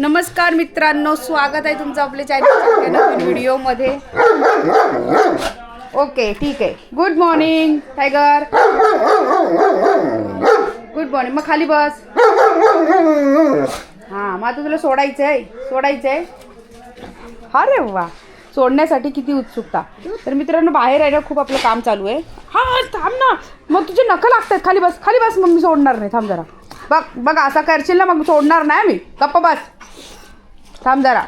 नमस्कार मित्रांनो स्वागत आहे तुमचं आपल्या चॅनलच्या नवीन व्हिडिओमध्ये. ओके ठीक आहे. Good morning tiger good morning मग खाली बस. हां मग आता तुला सोडायचं आहे सोडायचं आहे अरे वा. सोडण्यासाठी किती उत्सुकता. तर मित्रांनो बाहेर आहे ना खूप आपलं काम चालू आहे. हा थांब ना. मग तुझे नखं लागतात. खाली बस खाली बस मग मी सोडणार नाही. थांब जरा. बघ बघ असा करशील ना मग सोडणार नाही मी गप्प बस. थांब जरा.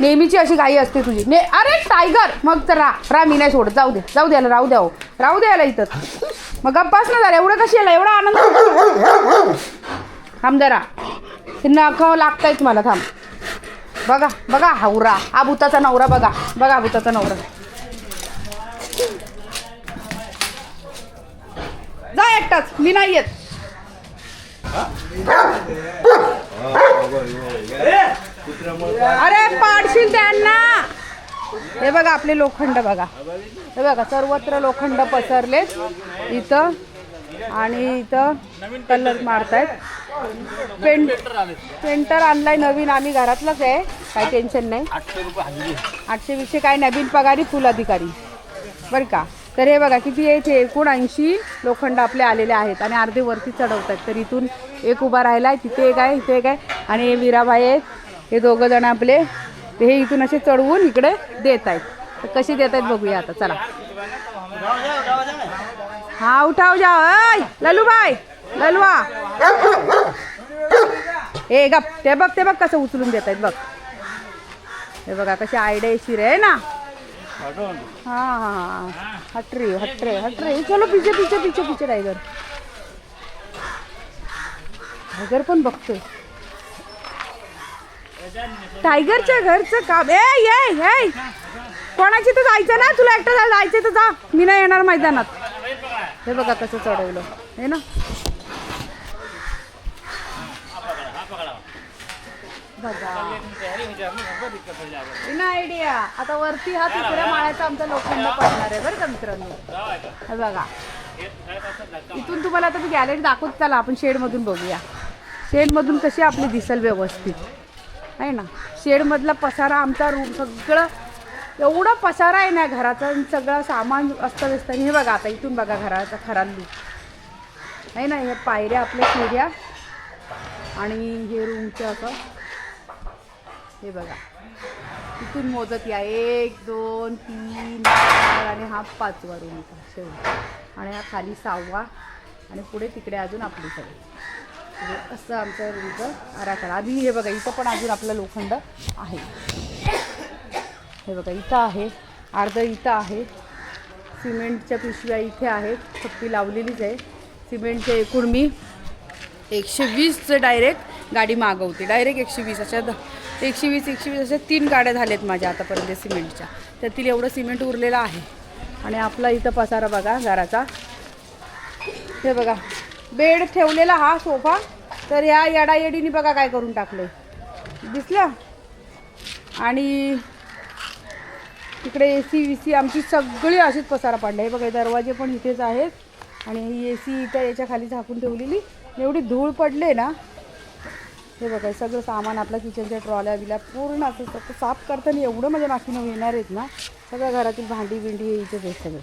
नेहमीची अशी गाई असते तुझी. ने अरे टायगर मग तर रा रा मी नाही सोडत. जाऊ दे. जाऊ द्याला राहू द्या हो. राहू द्यायला इथं. मग गप्पाच ना झाला एवढं कशी यायला एवढा आनंद थांब जरा. नखं लागतायत मला थांब. बघा बघा हावरा. हा भूताचा नवरा बघा. बघा भूताचा नवरा. जा एकटाच. मी नाही येत. अरे पाडशील त्यांना. हे बघा आपले लोखंड बघा. हे बघा सर्वत्र लोखंड पसरलेत इथं आणि इथं कलर मारतायत. पेंट पेंटर आणलाय नवीन आम्ही घरातलंच आहे. काही टेन्शन नाही. आठशे वीसशे काय नवीन पगारी फुल अधिकारी. बरं का? तर हे बघा किती आहे ते एकोणऐंशी लोखंड आपले आलेले आहेत आणि अर्धे वरती चढवतात तर इथून एक उभा राहिला आहे तिथे एक आहे इथे एक आहे. आणि विराबाई आहेत. हे दोघं जण आपले ते हे इथून असे चढवून इकडे देत आहेत. तर कसे देत आहेत बघूया आता चला. हा उठाव जा ऐ ललूबाई ललवा. हे गप. ते बघ ते बघ कसं उचलून देत आहेत बघ. हे बघा कशी आयडियाशीर आहे ना. हा हा हाँ. हट रही हट रहे हट रहे चलो पीछे पीछे पीछे पीछे टायगर टायगर पण बघतोय. टायगरच्या घरचं काम. ए ये ये कोणाची तर जायचं ना? तुला एकटं जायचं तर जा. मी नाही येणार मैदानात. हे बघा कसं चढवलं. हे ना? बघा. आयडिया आता वरती हा तिसऱ्या माळ्याचा आमचा लोखंड पडणार आहे बरं का मित्रांनो? हे बघा. इथून तुम्हाला आता मी गॅलरी दाखवत चला आपण शेडमधून बघूया. शेडमधून कशी आपली दिसल व्यवस्थित. आहे ना? शेडमधला पसारा आमचा रूम सगळं एवढा पसारा आहे ना घराचा आणि सगळं सामान अस्तव्यस्त आणि हे बघा आता इथून बघा घराचा खरांनी आहे ना हे पायऱ्या आपल्या शिर्या आणि हे रूमचं असं. हे बघा. इथून मोजत या. एक दोन तीन चार आणि हा पाचवा रूम होता. शेवट. आणि हा खाली सहावा. आणि पुढे तिकडे अजून आपली सगळी. असं आमचं रूमचं आराखडा. आधी हे बघा इथं पण अजून आपलं लोखंड आहे. हे बघा इथं आहे. अर्धं इथं आहे. सिमेंटच्या पिशव्या इथे आहेत. थप्पी लावलेलीच आहे. सिमेंटचे एकूण मी एकशे वीसचं डायरेक्ट गाडी मागवते. डायरेक्ट एकशे वीस. अशा द- एकशे वीस एकशे वीस अशा तीन गाड्या झाल्यात माझ्या आतापर्यंत सिमेंटच्या. त्यातील एवढं सिमेंट उरलेलं आहे. आणि आपला इथं पसारा बघा घराचा. हे बघा बेड ठेवलेला हा सोफा तर या येडायडीने बघा काय करून टाकलं दिसलं? आणि तिकडे ए सी वी सी आमची सगळी अशीच पसारा पाडली हे बघा दरवाजे पण इथेच आहेत. आणि ही ए सी इथं याच्या खाली झाकून ठेवलेली. एवढी धूळ पडले ना हे बघा सगळं सामान आपलं किचनच्या ट्रॉल्या बिल्या पूर्ण असं साफ करताना एवढं माझ्या नाकीनं येणार आहेत ना सगळ्या घरातील भांडी बिंडी हे इथेच आहेत सगळं.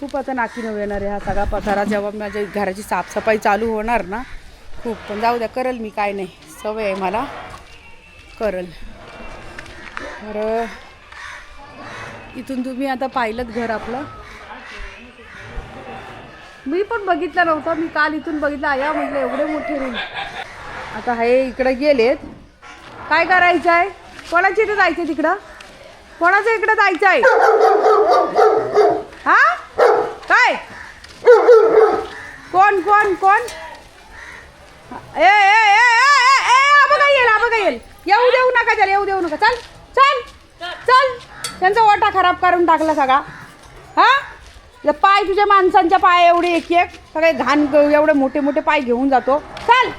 खूप आता नाकीनं येणार आहे हा सगळा पसारा. जेव्हा माझ्या घराची साफसफाई चालू होणार ना खूप. पण जाऊ द्या करल मी काय नाही. सवय आहे मला. करल. तर इथून तुम्ही आता पाहिलं घर आपलं. मी पण बघितलं नव्हतं. मी काल इथून बघितलं. आया म्हटलं एवढे मोठे रूम आता हे इकडे गेलेत. काय करायचं आहे कोणाच्या इथं जायचं आहे तिकडं? कोणाचं इकडं जायचं आहे हा काय कोण कोण? ए ए ए ए ए ए बघा येईल हा बघा येईल. येऊ देऊ नका चल येऊ देऊ नका. चल चल चल. त्यांचा ओटा खराब करून टाकला सगळा. हा? पाय तुझ्या माणसांच्या पाय एवढे एक एक. सगळे घाण एवढे मोठे मोठे पाय घेऊन जातो. चल.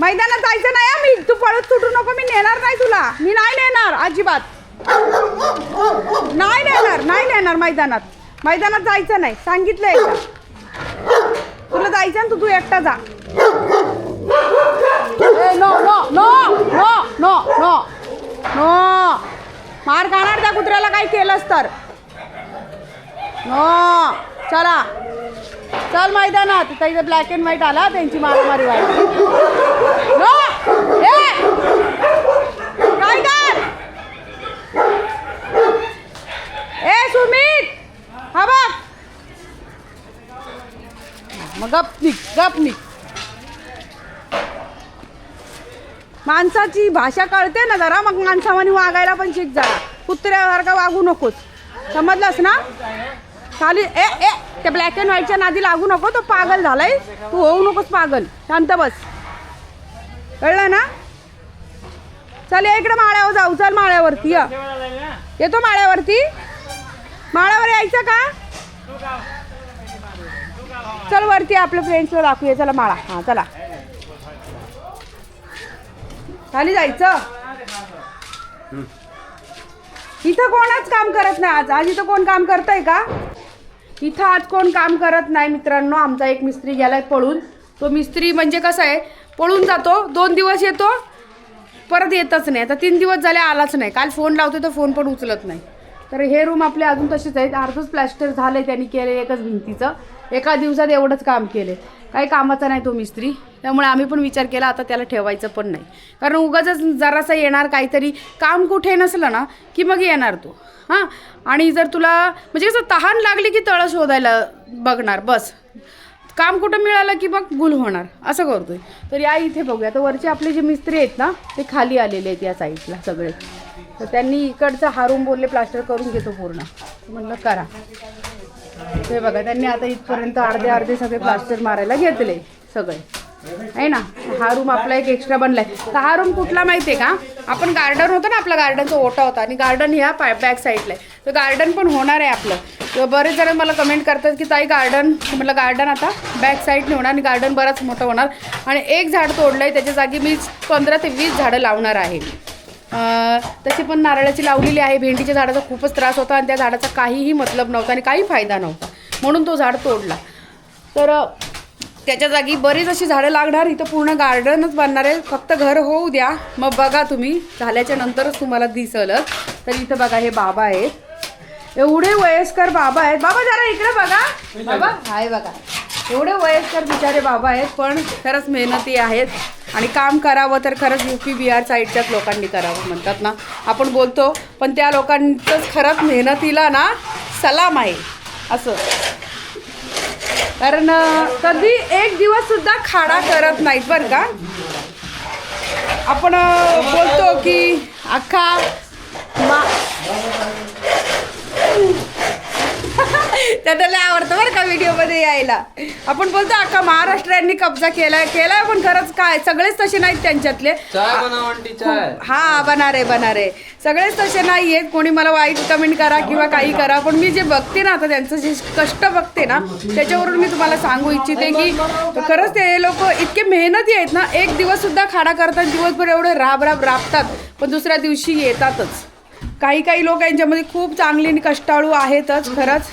मैदानात जायचं नाही मी तू पळत सुटू नको मी नेणार नाही तुला. मी नाही नेणार अजिबात. नाही नेणार नाही नेणार मैदानात. मैदानात जायचं नाही. सांगितलं तुला जायचं ना तू तू एकटा जा. No no no no no no no. मार खाणार त्या कुत्र्याला काही केलंस तर. नो चला. चल मैदानात. तिथं इथं ब्लॅक अँड व्हाईट आला त्यांची मारामारी व्हायची नो ए काय कर ए सुमित हा बघ मग गप निघ गप माणसाची भाषा कळते ना जरा मग माणसावानी वागायला पण शिक जरा. कुत्र्यासारखा वागू नकोस. समजलंस ना? खाली ए ए त्या ब्लॅक अँड व्हाईटच्या नादी लागू नको तो पागल झालाय. तू होऊ नकोस पागल. शांत बस. कळलं ना? चल या इकडे माळ्यावर जाऊ. चल माळ्यावरती या. येतो माळ्यावरती. माळ्यावर यायचं का? चल वरती आपल्या फ्रेंड्सला दाखवूया. चला माळा. हां चला. खाली जायचं? इथं कोणच काम करत नाही आज. आज इथं कोण काम करतंय का? इथं आज कोण काम करत नाही मित्रांनो. आमचा एक मिस्त्री गेलाय पळून. तो मिस्त्री म्हणजे कसं आहे? पळून जातो. दोन दिवस येतो. परत येतच नाही. आता तीन दिवस झाले आलाच नाही. काल फोन लावतो तर फोन पण उचलत नाही. तर हे रूम आपले अजून तसेच आहेत. अर्धच प्लॅस्टर झालं आहे त्यांनी केले एकच भिंतीचं. एका दिवसात एवढंच काम केले. काही कामाचा नाही तो मिस्त्री. त्यामुळे आम्ही पण विचार केला आता त्याला ठेवायचं पण नाही. कारण उगाच जरासा येणार काहीतरी काम कुठे नसलं ना की मग येणार तो. हां? आणि जर तुला म्हणजे कसं तहान लागली की तळं शोधायला बघणार बस. काम कुठं मिळालं की मग गुल होणार असं करतोय. तर या इथे बघूया. तर वरचे आपले जे मिस्त्री आहेत ना ते खाली आलेले आहेत या साईडला सगळे. तर त्यांनी इकडचा हा रूम बोलले प्लास्टर करून घेतो पूर्ण. म्हणलं करा. ते बघा त्यांनी आता इथपर्यंत अर्धे अर्धे सगळे प्लास्टर मारायला घेतले सगळे. आहे ना? हा रूम आपला एक एक्स्ट्रा बनलाय. तर हा रूम कुठला माहिती आहे का? आपण गार्डन होतं ना आपला गार्डनचा ओटा होता आणि गार्डन ह्या पाय बॅक साईडला आहे. तर गार्डन पण होणार आहे आपलं. तर बरेच जण मला कमेंट करतात की ताई गार्डन म्हटलं गार्डन आता बॅक साईडने होणार आणि गार्डन बराच मोठं होणार. आणि एक झाड तोडलं आहे त्याच्या जागी मी पंधरा ते वीस झाडं लावणार आहे. तशी पण नारळाची लावलेली आहे. भेंडीच्या झाडाचा खूपच त्रास होता आणि त्या झाडाचा काहीही मतलब नव्हता आणि काही फायदा नव्हता. म्हणून तो झाड तोडला. तर त्याच्या जागी बरीच अशी झाडं लागणार. इथं पूर्ण गार्डनच बनणार आहे. फक्त घर होऊ द्या. मग बघा तुम्ही. झाल्याच्या नंतरच तुम्हाला दिसलच तर इथं बघा हे बाबा आहेत. एवढे वयस्कर बाबा आहेत. बाबा जरा इकडे बघा. बाबा हाय बघा. एवढे वयस्कर बिचारे बाबा आहेत पण खरंच मेहनती आहेत. आणि काम करावं तर खरंच यू पी बिहार साईडच्याच लोकांनी करावं म्हणतात ना. आपण बोलतो पण त्या लोकांचंच खरंच मेहनतीला ना सलाम आहे. असं. कारण कधी एक दिवस सुद्धा खाडा करत नाहीत बरं का. आपण बोलतो की अख्खा मा त्याला लय आवडतं बरं का व्हिडिओमध्ये यायला. आपण बोलतो अख्खा महाराष्ट्रांनी कब्जा केलाय केलाय पण खरंच काय? सगळेच तसे नाहीत त्यांच्यातले. चाय बनाव आंटी चाय. हा बनारे बनारे सगळेच तसे नाही आहेत कोणी मला वाईट कमेंट करा किंवा काही करा पण मी जे बघते ना आता त्यांचं जे कष्ट बघते ना त्याच्यावरून मी तुम्हाला सांगू इच्छिते की खरंच ते लोक इतके मेहनती आहेत ना एक दिवस सुद्धा खाडा करतात दिवसभर एवढे राब राब राबतात पण दुसऱ्या दिवशी येतातच. काही काही लोक यांच्यामध्ये खूप चांगली आणि कष्टाळू आहेतच खरंच.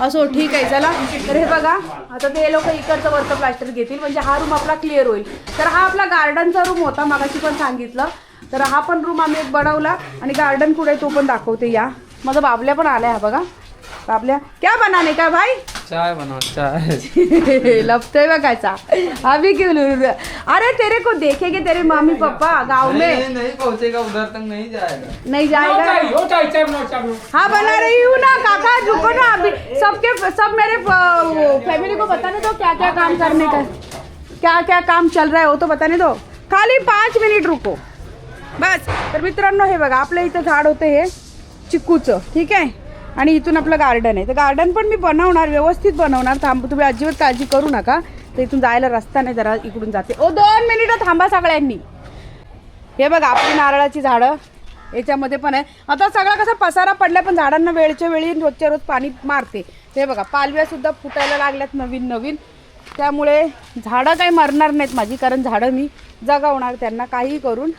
असो ठीक आहे चला. तर हे बघा आता ते लोक इकडचं वरचं प्लास्टर घेतील. म्हणजे हा रूम आपला क्लिअर होईल. तर हा आपला गार्डनचा रूम होता मागाशी पण सांगितलं. तर हा पण रूम आम्ही एक बनवला आणि गार्डन कुठे तो पण दाखवते या. माझा बाबल्या पण आलाय हा बघा. बाबल्या क्या बनाने का भाई? चाय बनाओ चाय. लपतोय बघायचा अभी क्यों लूर अरे तेरे को देखेंगे तेरे मम्मी पापा गाँव में. नहीं नहीं पहुंचेगा उधर तक नहीं जाएगा. नहीं जाएगा. हाँ बना रही हूँ ना काका रुको ना अभी सबके सब मेरे फैमिली को बताने दो क्या क्या काम करने का क्या क्या काम चल रहा है वो तो बताने दो। खाली पाच मिनिट रुको। बस। तर मित्रांनो हे बघा आपल्या इथं झाड होतं हे चिक्कूचं ठीक आहे? आणि इथून आपलं गार्डन आहे. तर गार्डन पण मी बनवणार व्यवस्थित बनवणार. थांब तुम्ही अजिबात काळजी करू नका. तर इथून जायला रस्ता नाही जरा इकडून जाते. ओ दोन मिनिटं थांबा सगळ्यांनी. हे बघा आपली नारळाची झाडं. याच्यामध्ये पण आहे. आता सगळा कसा पसारा पडला पण झाडांना वेळच्या वेळी रोजच्या रोज पाणी मारते. हे बघा पालव्या सुद्धा फुटायला लागल्यात नवीन नवीन. त्यामुळे झाडं काही मरणार नाहीत माझी कारण झाडं मी जगवणार त्यांना काही करून.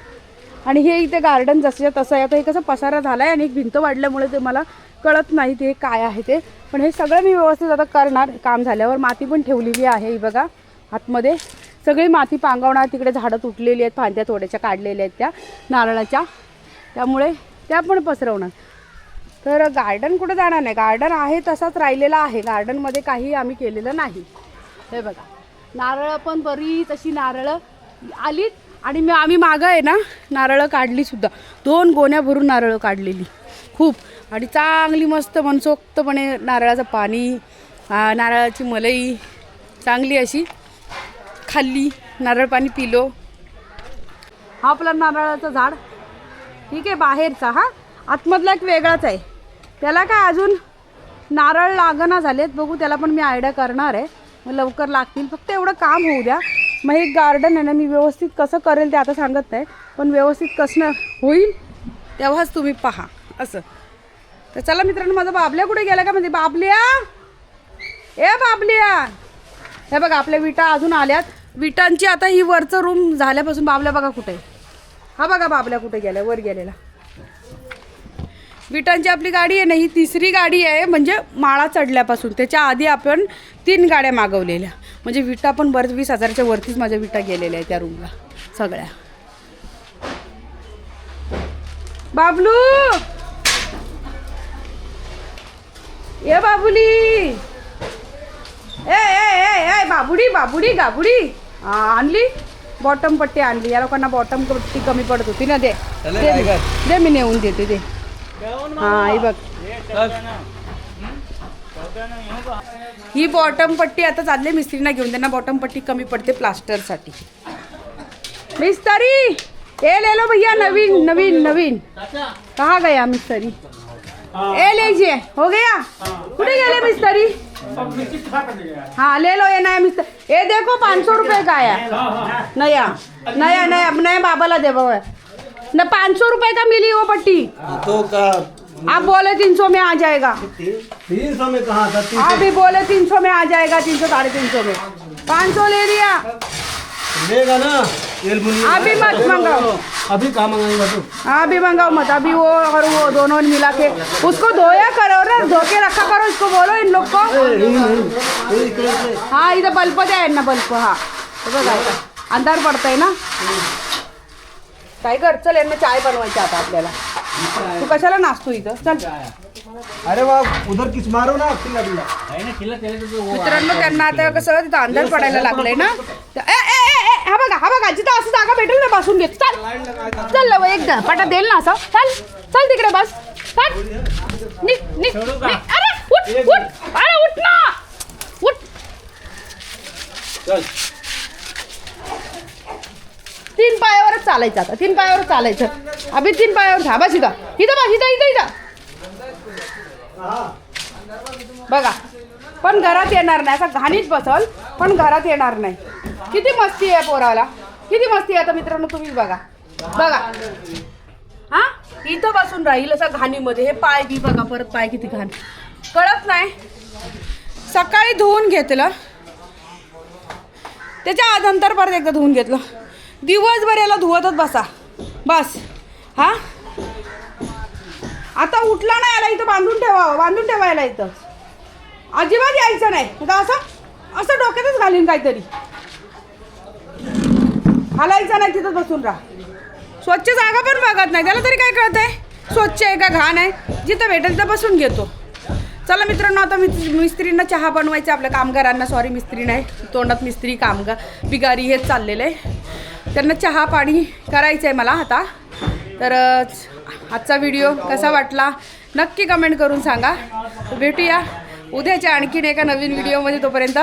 आणि हे इथे गार्डन जसं तसं आहे. आता हे कसं पसारा झाला आहे आणि एक भिंत वाढल्यामुळे ते मला कळत नाही ते काय आहे ते. पण हे सगळं मी व्यवस्थित आता करणार काम झाल्यावर. माती पण ठेवलेली आहे ही बघा. आतमध्ये सगळी माती पांगवणार. तिकडे झाडं तुटलेली आहेत फांद्या थोड्याशा काढलेल्या आहेत त्या नारळाच्या. त्यामुळे त्या पण पसरवणार. तर गार्डन कुठं जाणार नाही. गार्डन आहे तसाच राहिलेला आहे. गार्डनमध्ये काही आम्ही केलेलं नाही. हे बघा. नारळं पण बरीच अशी नारळं आलीत. आणि मी आम्ही मागं आहे ना नारळं काढलीसुद्धा दोन गोण्या भरून नारळं काढलेली. खूप. आणि चांगली मस्त मनसोक्तपणे नारळाचं पाणी नारळाची मलई चांगली अशी खाल्ली. नारळ पाणी पिलो. हा आपला नारळाचं झाड. ठीक आहे बाहेरचा हा. आतमधला एक वेगळाच आहे. त्याला काय अजून नारळ लागना झालेत बघू त्याला पण मी आयडिया करणार आहे. मग लवकर लागतील. फक्त एवढं काम होऊ द्या. मग हे गार्डन आहे ना मी व्यवस्थित कसं करेल ते आता सांगत नाही पण व्यवस्थित कसं होईल तेव्हाच तुम्ही पहा असं. तर चला मित्रांनो माझा बाबल्या कुठे गेला का म्हणजे बाबल्या? ए बाबल्या! हे बघा आपल्या विटा अजून आल्यात. विटांची आता ही वरचं रूम झाल्यापासून बाबल्या बघा कुठे. हा बघा बाबल्या कुठे गेल्या वर गेलेला. विटांची आपली गाडी आहे ना ही तिसरी गाडी आहे म्हणजे माळा चढल्यापासून. त्याच्या आधी आपण तीन गाड्या मागवलेल्या. म्हणजे विटा पण बरेच वीस हजाराच्या वरतीच माझ्या विटा गेलेल्या आहेत त्या रूमला सगळ्या. बाबलू! ये बाबुली! ए ए ए ए बाबुडी बाबुडी गाबुडी. हा, आणली? बॉटम पट्टी आणली. या लोकांना बॉटम पट्टी कमी पडत होती ना दे. दे मी. नेऊन देते दे. हा ही बघ ही बॉटम पट्टी आता चालले मिस्त्रीना घेऊन. त्यांना बॉटम पट्टी कमी पडते प्लास्टरसाठी मिस्तरी! ए ले लो भैया नवीन नवीन नवीन. कहा गया मिस्तरी? ए लीजिए. हो गया? कुठे गेले मिस्तरी? हाँ ले लो ये नया मिस्त्री. ये देखो पाँच सौ रुपये का आया नया नया नया नया बाबाला दे बाबा. न पाँच सौ रुपये का मिली वो पट्टी? तो का आप बोले तीन सौ में आ जाएगा। तीन सौ में कहा था? आप भी बोले तीन सौ में आ जाएगा तीन सौ साढ़े तीन सौ में। पाँच सौ ले लिया। लेगा ना? अभी मत मंगाओ। अभी कहाँ मंगाएगा तू? हाँ अभी मंगाओ मत अभी वो और वो दोनों मिला के उसको धोया करो ना धो के रखा करो इसको बोलो इन लोग को। हाँ इधर. बल्ब द्या ना बल्ब हा। हे आता. अंधार पडतंय ना। काय कर चल यांना चाय बनवायची आता आपल्याला तू कशाला नाचतो इथं? चल. अरे वाह उधर किस मारो ना मित्रांनो त्यांना आता कसं तिथं अंधार पडायला लागलंय ना? तर- ए, ए, ए, ए, हा बघा हा बघा जिथं असं जागा भेटेल ना बसून घेत. चल. चल लव एकदा पटा देईल ना असं. चल चल तिकडे बस. चल. निघ निघ निघ. अरे उठ उठ ना उठ चल तीन पायावरच चालायचं आता. तीन पायावर चालायचं. अभि तीन पायावर थांबा बस इथं. इथं बस इथं इथं इथं. बघा. पण घरात येणार नाही. असं घाणीत बसल पण घरात येणार नाही. किती मस्ती आहे पोराला. किती मस्ती आहे आता मित्रांनो तुम्ही बघा. बघा. हा? इथं बसून राहील असं घाणीमध्ये. हे पाय बी बघा परत पाय किती घाण. कळत नाही. सकाळी धुवून घेतलं. त्याच्या आज नंतर परत एकदा धुवून घेतलं. दिवसभर याला धुवतच बसा. बस. हा? आता उठला नाही याला इथं बांधून ठेवावं बांधून ठेवायला इथं. अजिबात यायचं नाही. आता असं? असं डोक्यातच घालीन काहीतरी. हलायचं नाही तिथं बसून राहा. स्वच्छ जागा पण बघत नाही. त्याला तरी काय कळतंय? स्वच्छ आहे का घाण आहे? जिथं भेटेल तिथं बसून घेतो. चला मित्रांनो आता मिस- मिस्त्रींना चहा बनवायचा आपल्या कामगारांना. सॉरी मिस्त्री नाही. तोंडात मिस्त्री कामगार बिगारी हेच चाललेलं आहे. त्यांना चहा पाणी करायचं आहे मला आता. तर आजचा व्हिडिओ कसा वाटला नक्की कमेंट करून सांगा. भेटूया उद्याच्या आणखीन एका नवीन व्हिडिओमध्ये तोपर्यंत.